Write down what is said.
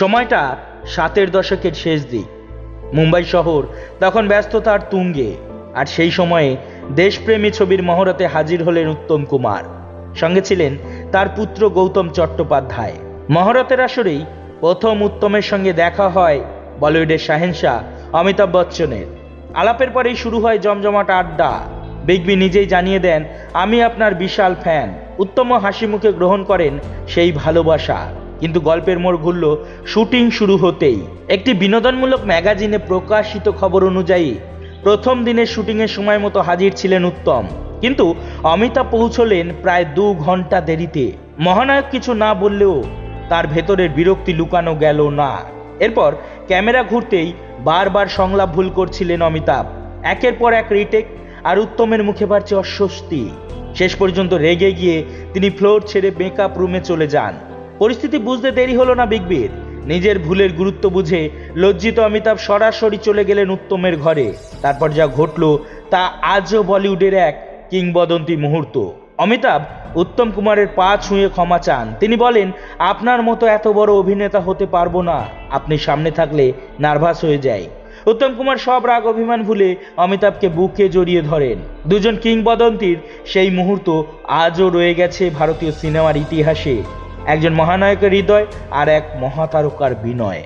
সময়টা সাতের দশকের শেষ দিক। মুম্বাই শহর তখন ব্যস্ততার তুঙ্গে, আর সেই সময়ে দেশপ্রেমী ছবির মহরতে হাজির হলেন উত্তম কুমার। সঙ্গে ছিলেন তার পুত্র গৌতম চট্টোপাধ্যায়। মহরতের আসরেই প্রথম উত্তমের সঙ্গে দেখা হয় বলিউডের শাহেনশাহ অমিতাভ বচ্চনের। আলাপের পরেই শুরু হয় জমজমাট আড্ডা। বিগ বি নিজেই জানিয়ে দেন, আমি আপনার বিশাল ফ্যান। উত্তম হাসি মুখে গ্রহণ করেন সেই ভালোবাসা। কিন্তু গল্পের মোড় ঘুরল শুটিং শুরু হতেই। একটি বিনোদনমূলক ম্যাগাজিনে প্রকাশিত খবর অনুযায়ী, প্রথম দিনের শুটিংয়ের সময় মতো হাজির ছিলেন উত্তম। কিন্তু অমিতাভ পৌঁছলেন প্রায় দু ঘণ্টা দেরিতে। মহানায়ক কিছু না বললেও তার ভেতরের বিরক্তি লুকানো গেল না। এরপর ক্যামেরা ঘুরতেই বারবার সংলাপ ভুল করছিলেন অমিতাভ। একের পর এক রিটেক আর উত্তমের মুখে বাড়ছে অস্বস্তি। শেষ পর্যন্ত রেগে গিয়ে তিনি ফ্লোর ছেড়ে মেকআপ রুমে চলে যান। পরিস্থিতি বুঝতে দেরি হলো না বিগবির নিজের ভুলের গুরুত্ব বুঝে লজ্জিত অমিতাভ সরাসরি চলে গেলেন উত্তমের ঘরে। তারপর যা ঘটল তা আজও বলিউডের এক কিংবদন্তি মুহূর্ত। অমিতাভ উত্তম কুমারের পা ছুঁয়ে ক্ষমা চান। তিনি বলেন, আপনার মতো এত বড় অভিনেতা হতে পারব না। আপনি সামনে থাকলে নার্ভাস হয়ে যায় উত্তম কুমার সব রাগ অভিমান ভুলে অমিতাভকে বুকে জড়িয়ে ধরেন। দুজন কিংবদন্তির সেই মুহূর্ত আজও রয়ে গেছে ভারতীয় সিনেমার ইতিহাসে। একজন মহানায়কের হৃদয় আর এক মহাতারকার বিনয়।